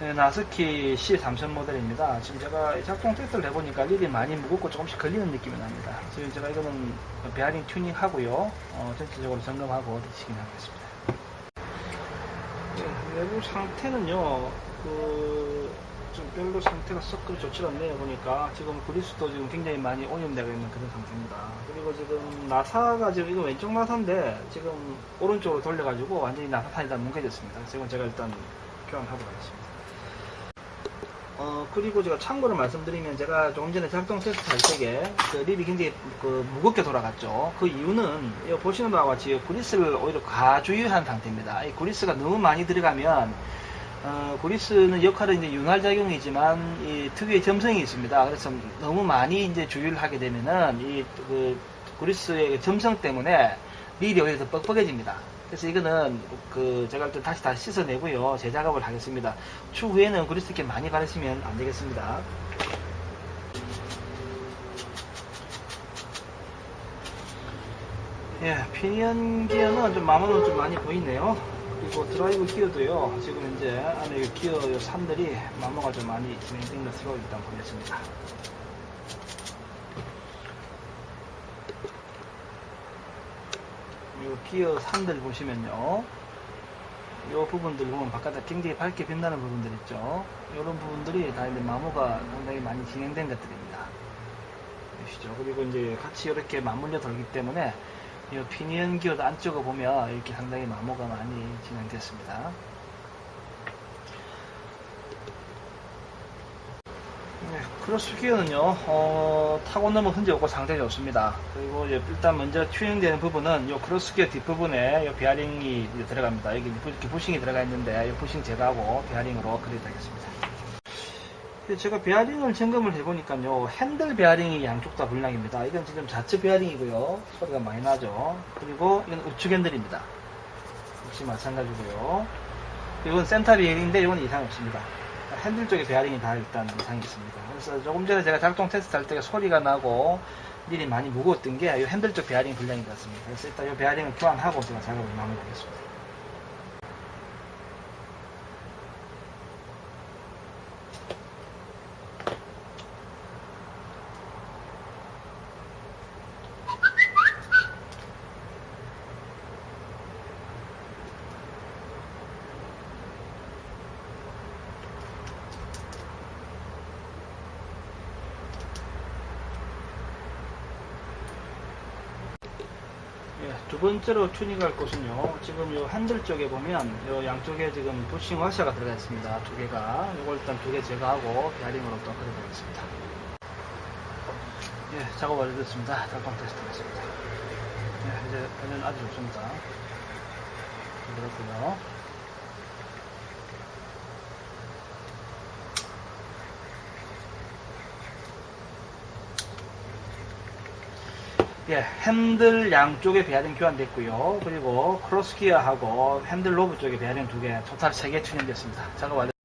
네, 나스키 C3000 모델입니다. 지금 제가 작동 테스트를 해보니까 릴이 많이 무겁고 조금씩 걸리는 느낌이 납니다. 지금 제가 이거는 베어링 튜닝 하고요. 어, 전체적으로 점검하고 뒤치긴 하겠습니다. 네, 내부 상태는요, 그, 좀 별로 상태가 썩 좋지 않네요. 보니까 지금 그리스도 지금 굉장히 많이 오염되어 있는 그런 상태입니다. 그리고 지금 나사가 지금 이거 왼쪽 나사인데 지금 오른쪽으로 돌려가지고 완전히 나사판이 다 뭉개졌습니다. 지금 제가 일단 교환하고 가겠습니다. 어, 그리고 제가 참고로 말씀드리면 제가 조금 전에 작동 테스트 할 때에 그 립이 굉장히 그 무겁게 돌아갔죠. 그 이유는 여기 보시는 바와 같이 그리스를 오히려 과주유한 상태입니다. 이 그리스가 너무 많이 들어가면 어, 그리스는 역할은 이제 윤활 작용이지만 이 특유의 점성이 있습니다. 그래서 너무 많이 이제 주유를 하게 되면은 이 그 그리스의 점성 때문에 립이 오히려 더 뻑뻑해집니다. 그래서 이거는 그 제가 일단 다시 다시 씻어내고요 재작업을 하겠습니다. 추후에는 그리스 이렇게 많이 바르시면 안 되겠습니다. 예, 피니언 기어는 좀 마모는 좀 많이 보이네요. 그리고 드라이브 기어도요. 지금 현재 안에 이 기어 요 산들이 마모가 좀 많이 진행된 것으로 일단 보겠습니다. 이 기어 산들 보시면요. 이 부분들 보면 바깥에 굉장히 밝게 빛나는 부분들 있죠. 이런 부분들이 다 이제 마모가 상당히 많이 진행된 것들입니다. 보시죠. 그리고 이제 같이 이렇게 맞물려 돌기 때문에 이 피니언 기어 안쪽을 보면 이렇게 상당히 마모가 많이 진행됐습니다. 크로스 기어는요, 어, 타고 넘은 흔적 없고 상당히 좋습니다. 그리고 일단 먼저 튜닝되는 부분은 이 크로스 기어 뒷부분에 이 베어링이 들어갑니다. 여기 부싱이 들어가 있는데 이 부싱 제거하고 베어링으로 그려드리겠습니다. 제가 베어링을 점검을 해보니까요, 핸들 베어링이 양쪽 다 불량입니다. 이건 지금 자체 베어링이고요. 소리가 많이 나죠. 그리고 이건 우측 핸들입니다. 역시 마찬가지고요. 이건 센터 베어링인데 이건 이상 없습니다. 핸들 쪽에 베어링이 다 일단 이상이 있습니다. 그래서 조금 전에 제가 작동 테스트 할 때 소리가 나고 일이 많이 무거웠던 게 이 핸들 쪽 베어링 불량인 것 같습니다. 그래서 일단 이 베어링을 교환하고 제가 작업을 마무리하겠습니다. 두 번째로 튜닝할 곳은요. 지금 요 핸들 쪽에 보면 요 양쪽에 지금 부싱 와셔가 들어가 있습니다. 두 개가. 요걸 일단 두 개 제거하고 베어링으로 또 그려보겠습니다. 예, 작업 완료됐습니다. 작동 테스트 하겠습니다. 예, 이제 배는 아주 좋습니다. 그렇군요. 예, 핸들 양쪽에 베어링 교환됐고요. 그리고 크로스 기어하고 핸들 로브 쪽에 베어링 두 개, 토탈 세개 튜닝됐습니다. 작업 완료.